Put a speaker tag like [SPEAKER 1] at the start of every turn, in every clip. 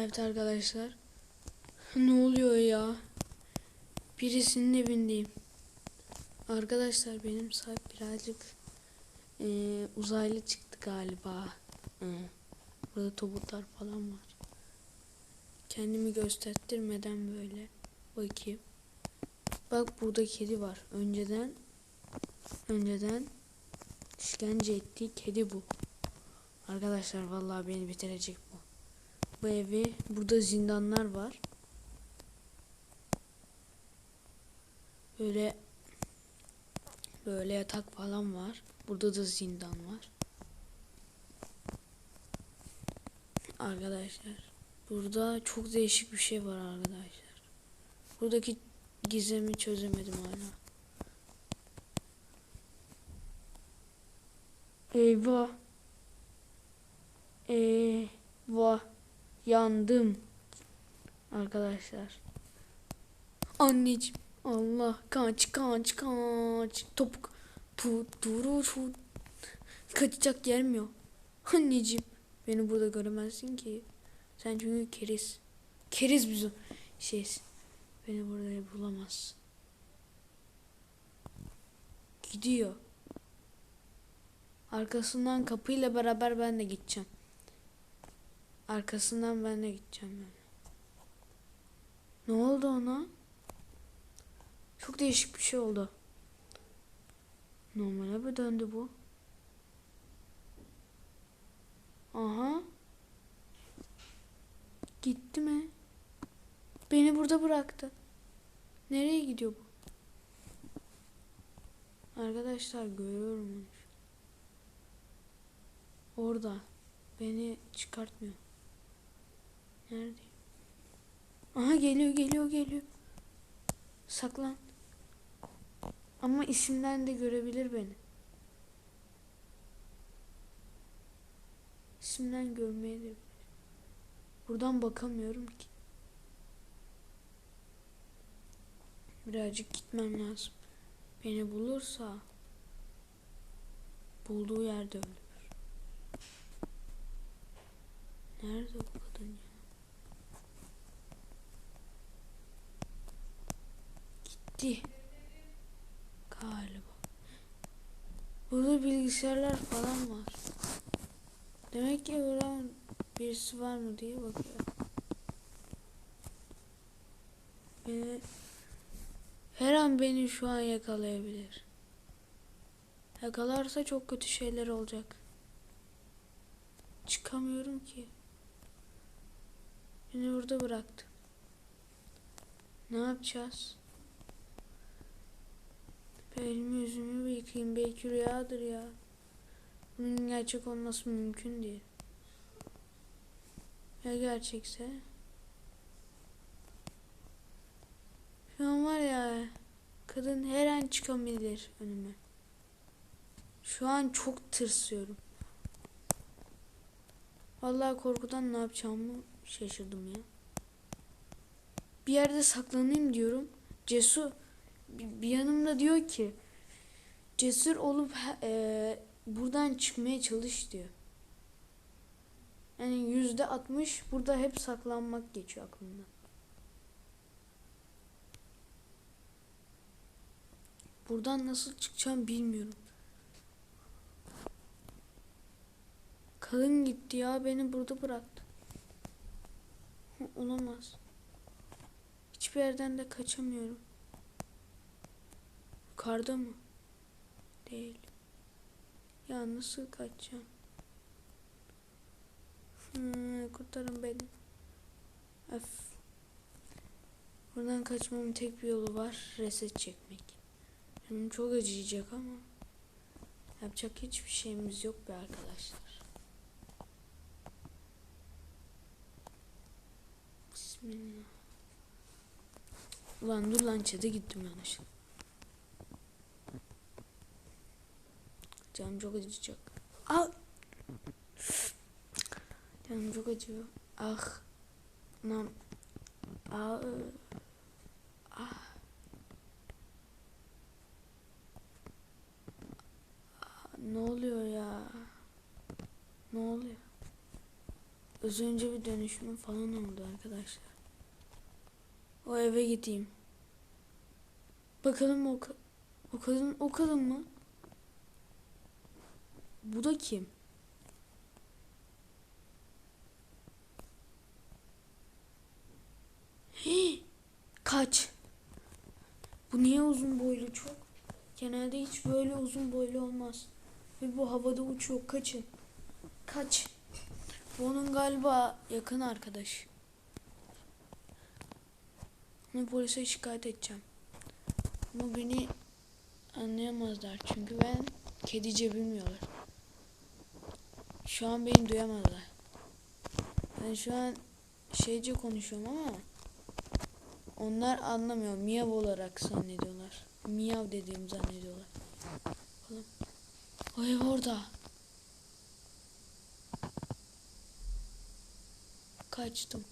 [SPEAKER 1] Evet arkadaşlar. Ne oluyor ya? Birisinin evindeyim. Arkadaşlar benim sahip birazcık eee, uzaylı çıktı galiba. Hı. Burada tobutlar falan var. Kendimi gösterttirmeden böyle bakayım. Bak burada kedi var. Önceden önceden işkence ettiği kedi bu. Arkadaşlar vallahi beni bitirecek bu. Evi burada zindanlar var. Böyle böyle yatak falan var. Burada da zindan var. Arkadaşlar burada çok değişik bir şey var arkadaşlar. Buradaki gizemi çözemedim hala. Eyvah. Eyvah. Yandım. Arkadaşlar. Anneciğim. Allah kaç kaç kaç. Topuk. Tu turu şu. Kaçacak yerim yok. Anneciğim. Beni burada göremezsin ki. Sen çünkü keriz. Keriz bizim şeyiz. Beni burada bulamazsın. Gidiyor. Arkasından kapıyla beraber ben de gideceğim. Arkasından ben de gideceğim yani. Ne oldu ona? Çok değişik bir şey oldu. Normale mi döndü bu? Aha. Gitti mi? Beni burada bıraktı. Nereye gidiyor bu? Arkadaşlar görüyorum onu. Orada. Beni çıkartmıyor. Nerede? Aha geliyor geliyor geliyor. Saklan. Ama isimden de görebilir beni. İsimden görmeye de bilir. Buradan bakamıyorum ki. Birazcık gitmem lazım. Beni bulursa bulduğu yerde ölür. Nerede bu kadın ya? Gitti. Galiba. Burada bilgisayarlar falan var. Demek ki buradan birisi var mı diye bakıyor. Beni her an beni şu an yakalayabilir. Yakalarsa çok kötü şeyler olacak. Çıkamıyorum ki. Beni burada bıraktı. Ne yapacağız? Elimi yüzümü yıkayayım. Belki rüyadır ya. Bunun gerçek olması mümkün değil. Ya gerçekse? Şu an var ya kadın her an çıkabilir önüme. Şu an çok tırsıyorum. Vallahi korkudan ne yapacağımı şaşırdım ya. Bir yerde saklanayım diyorum. Cesur bir yanımda diyor ki cesur olup e, buradan çıkmaya çalış diyor. Yani yüzde altmış burada hep saklanmak geçiyor aklımda. Buradan nasıl çıkacağım bilmiyorum. Kadın gitti ya beni burada bıraktı. Olamaz. Hiçbir yerden de kaçamıyorum. Yukarıda mı? Değil. Ya nasıl kaçacağım? Hmm, kurtarın beni. Öf. Buradan kaçmamın tek bir yolu var. Reset çekmek. Canım çok acıyacak ama yapacak hiçbir şeyimiz yok be arkadaşlar. Bismillah. Ulan dur lan çete gittim yanlışlıkla. Canım çok acıyacak. Ah! Canım çok acıyor. Ah. Nam. Ah. Ah. Ah, Ne oluyor ya? Ne oluyor? Az önce bir dönüşme falan oldu arkadaşlar. O eve gideyim. Bakalım o, o kadın o kadın mı? Bu da kim? Kaç. Bu niye uzun boylu çok? Genelde hiç böyle uzun boylu olmaz. Ve bu havada uçuyor. Kaçın. Kaç. Bu onun galiba yakın arkadaş. Onu polise şikayet edeceğim. Ama beni anlayamazlar. Çünkü ben kedice bilmiyorlar. Şu an beni duyamazlar. Ben şu an şeyce konuşuyorum ama onlar anlamıyor. Miyav olarak zannediyorlar. Miyav dediğimi zannediyorlar. Bakalım. O ev orada. Kaçtım.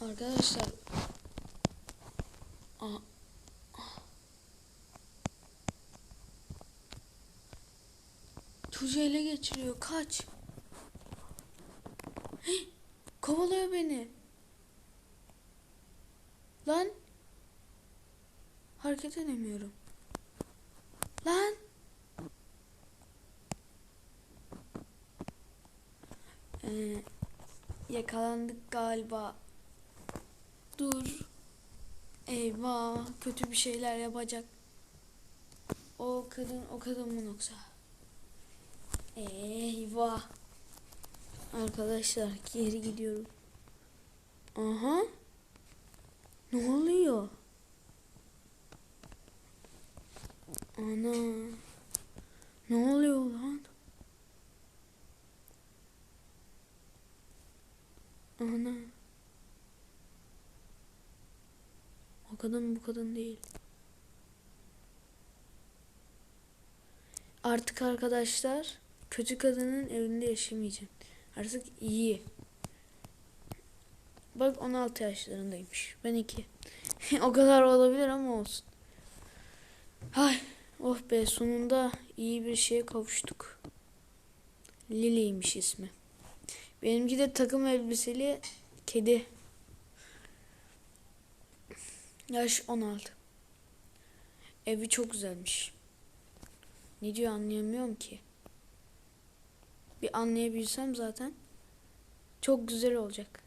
[SPEAKER 1] Arkadaşlar. Aa. Çocuğu ele geçiriyor. Kaç. Hey, kovalıyor beni. Lan. Hareket edemiyorum. Lan. Ee, yakalandık galiba. Dur. Eyvah. Kötü bir şeyler yapacak. O kadın o kadın mı yoksa? Eyvah. Arkadaşlar geri gidiyorum. Aha. Ne oluyor? Ana. Ne oluyor lan? Ana. O kadın bu kadın değil. Artık arkadaşlar kötü kadının evinde yaşamayacağım. Artık iyi. Bak 16 yaşlarındaymış. Ben 2. o kadar olabilir ama olsun. Ay oh be sonunda iyi bir şeye kavuştuk. Lily'ymiş ismi. Benimki de takım elbiseli kedi. Yaş 16. Evi çok güzelmiş. Ne diyor anlayamıyorum ki. Bir anlayabilsem zaten çok güzel olacak.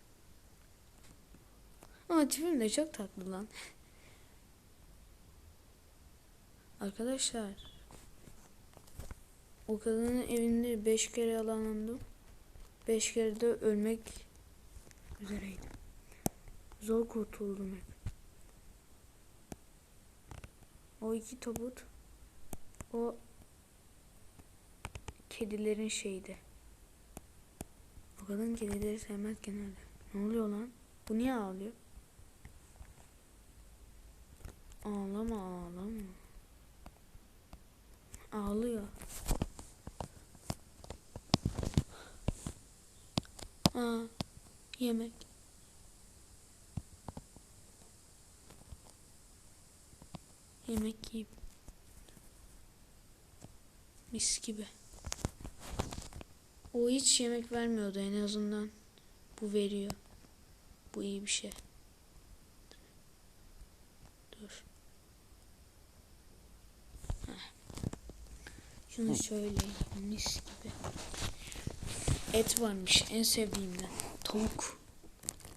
[SPEAKER 1] Ama tipim de çok tatlı lan. Arkadaşlar o kadının evinde beş kere yalanlandım. Beş kere de ölmek üzereydim. Zor kurtuldum hep. O iki tabut o kedilerin şeydi. O kadın kedileri sevmez genelde. Ne oluyor lan? Bu niye ağlıyor? Ağlama ağlama. Ağlıyor. Aa, yemek. Yemek yiyeyim. Mis gibi. O hiç yemek vermiyordu en azından. Bu veriyor. Bu iyi bir şey. Dur. Heh. Şunu şöyle mis gibi. Et varmış en sevdiğimden. Tavuk.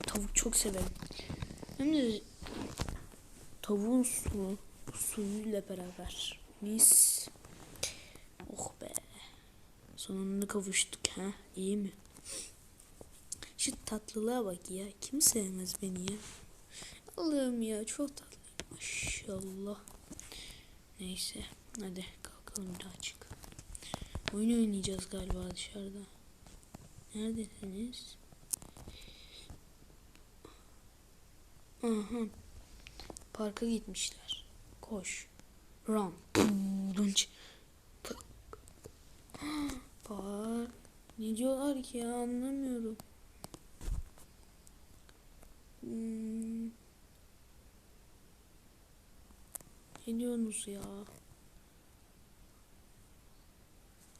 [SPEAKER 1] Tavuk çok severim. Hem de tavuğun su, suyuyla beraber. Mis. Sonunda kavuştuk ha. İyi mi? Şu tatlılığa bak ya. Kim sevmez beni ya? Allah'ım ya çok tatlı. Maşallah. Neyse. Hadi kalkalım daha çık. Oyun oynayacağız galiba dışarıda. Neredesiniz? Aha. Parka gitmişler. Koş. Run. Dunç. Park. Ne diyorlar ki ya anlamıyorum. Hmm. Ne diyorsunuz ya?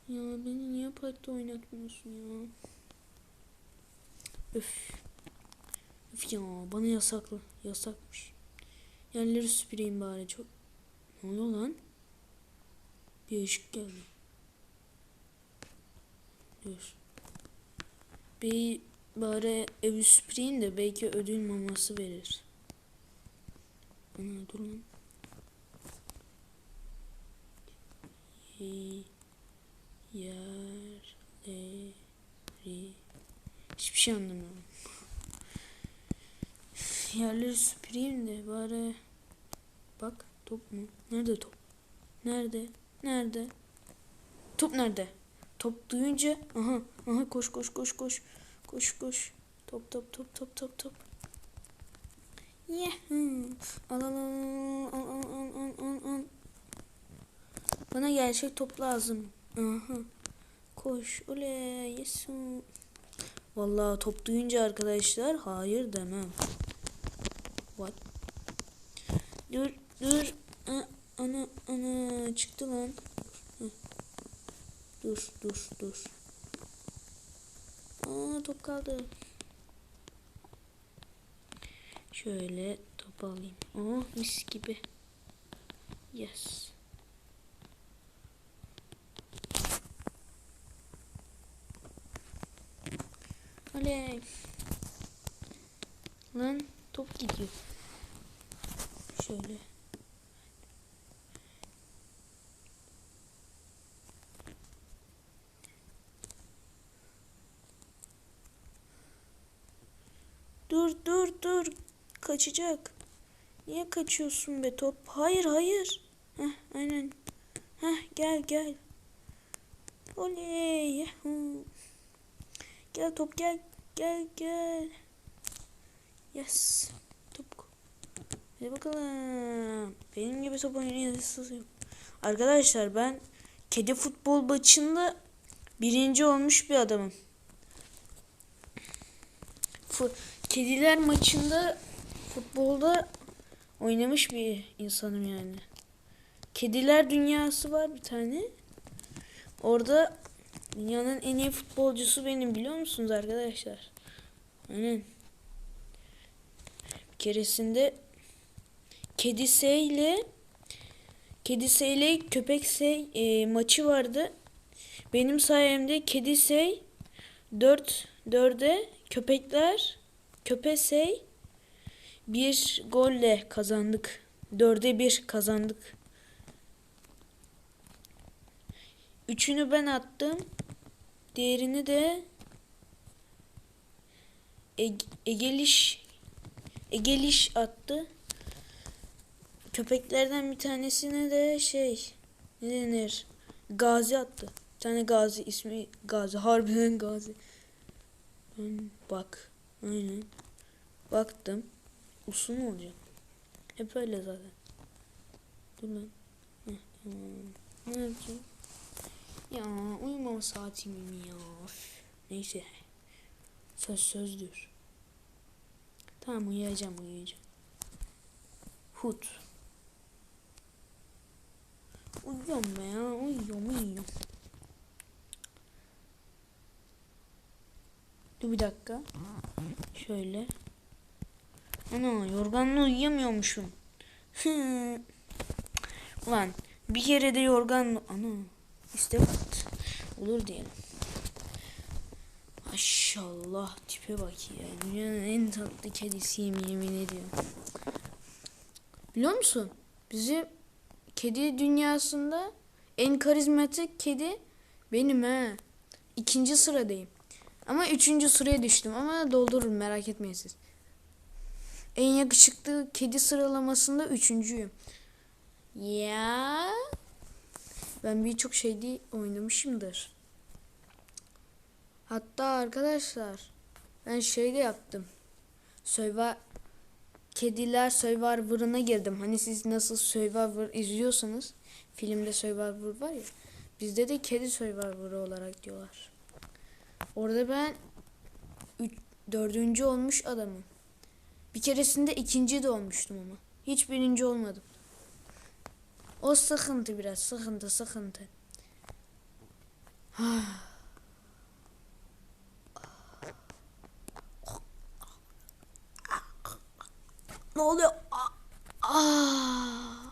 [SPEAKER 1] Ya beni niye parkta oynatmıyorsun ya? Öf. Öf ya bana yasaklı. Yasakmış. Yerleri süpüreyim bari çok. Ne oluyor lan? Bir ışık geldi. Dur. Bir bari evi süpüreyim de belki ödül maması verir. Ana dur lan. Yerleri Hiçbir şey anlamıyorum. Yerleri süpüreyim de bari bak top mu? Nerede top? Nerede? Nerede? Top nerede? Top duyunca aha aha koş koş koş koş. Koş koş. Top top top top top top. Yeah. Hmm. Al al al al al al al al. Bana gerçek top lazım. Aha. Koş. Oley. Yesin. Vallahi top duyunca arkadaşlar hayır demem. What? Dur dur. Ana ana çıktı lan. Dur dur dur. Aa top kaldı. Şöyle top alayım. Oh mis gibi. Yes. Oley. Lan top gidiyor. Şöyle. Dur dur dur. Kaçacak. Niye kaçıyorsun be top? Hayır hayır. Heh aynen. Heh gel gel. Oley. Gel top gel. Gel gel. Yes. Top. Hadi bakalım. Benim gibi top oynayasız yok. Arkadaşlar ben kedi futbol maçında birinci olmuş bir adamım. Fu- Kediler maçında futbolda oynamış bir insanım yani. Kediler dünyası var bir tane. Orada dünyanın en iyi futbolcusu benim biliyor musunuz arkadaşlar? Aynen. Bir keresinde Kedi Sey ile Kedi Sey ile Köpek Sey e, maçı vardı. Benim sayemde Kedi Sey 4 4'e Köpekler Köpesey bir golle kazandık. Dörde bir kazandık. Üçünü ben attım. Diğerini de Ege- Egeliş Egeliş attı. Köpeklerden bir tanesine de şey ne denir? Gazi attı. Bir tane Gazi ismi Gazi. Harbiden Gazi. Bak. Aynen. Baktım. Usun olacak. Hep öyle zaten. Dur lan. Ne yapacağım? Ya uyumama saatim ya? Neyse. Söz sözdür. Tamam uyuyacağım uyuyacağım. Hut. Uyuyorum be ya. Uyuyorum uyuyorum. Dur bir dakika. Şöyle. Ana yorganla uyuyamıyormuşum. Ulan bir kere de yorganla... Ana istek at. Olur diyelim. Maşallah tipe bak ya. Dünyanın en tatlı kedisiyim yemin ediyorum. Biliyor musun? Bizim kedi dünyasında en karizmatik kedi benim he. İkinci sıradayım. Ama üçüncü sıraya düştüm ama doldururum merak etmeyin siz. En yakışıklı kedi sıralamasında üçüncüyüm. Ya ben birçok şeyde oynamışımdır. Hatta arkadaşlar ben şey de yaptım. Survivor Kediler Survivor'ına girdim. Hani siz nasıl Survivor izliyorsanız filmde Survivor var ya bizde de kedi Survivor'ı olarak diyorlar. Orada ben üç, dördüncü olmuş adamım. Bir keresinde ikinci de olmuştum ama. Hiç birinci olmadım. O sıkıntı biraz. Sıkıntı sıkıntı. ne oluyor? Aa, aa.